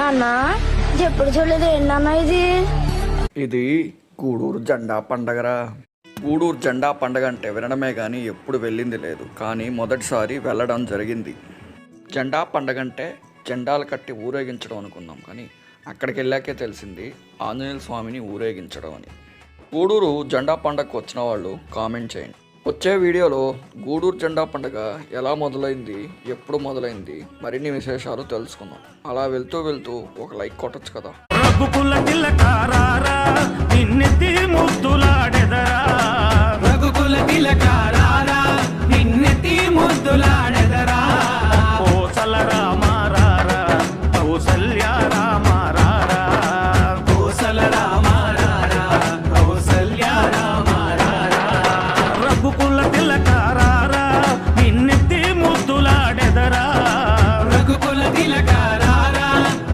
నాన్న? ఇది ఎప్పుడు చూడలేదు ఏంటన్నా ఇది? ఇది గూడూరు జెండా పండగరా. గూడూరు జెండా పండగ అంటే వినడమే కానీ ఎప్పుడు వెళ్ళింది లేదు. కానీ మొదటిసారి వెళ్ళడం జరిగింది. జెండా పండగ అంటే జెండాలు కట్టి ఊరేగించడం అనుకున్నాం కానీ అక్కడికి వెళ్ళాకే తెలిసింది ఆంజనేయ స్వామిని ఊరేగించడం అని. గూడూరు జెండా పండగకు వచ్చిన వాళ్ళు కామెంట్ చేయండి. వచ్చే వీడియోలో గూడూరు జెండా పండగ ఎలా మొదలైంది ఎప్పుడు మొదలైంది మరిన్ని విశేషాలు తెలుసుకుందాం. అలా వెళ్తూ వెళ్తూ ఒక లైక్ కొట్టచ్చు కదా. రఘుకుల తిలకారారా la cara.